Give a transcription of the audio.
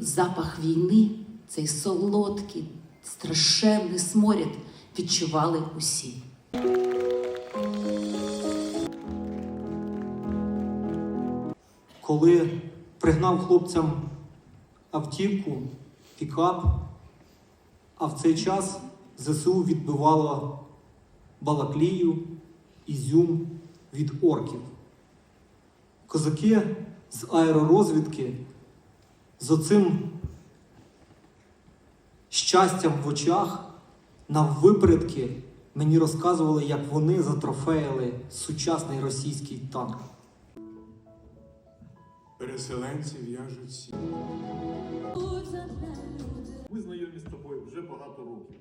запах війни, цей солодкий, страшенний сморід відчували усі. коли пригнав хлопцям автівку, пікап, а в цей час ЗСУ відбивало Балаклію, Ізюм від орків. Козаки з аеророзвідки з оцим щастям в очах наввипередки мені розказували, як вони затрофеїли сучасний російський танк. Переселенці в'яжуть сім'ї. Ми знайомі з тобою вже багато років.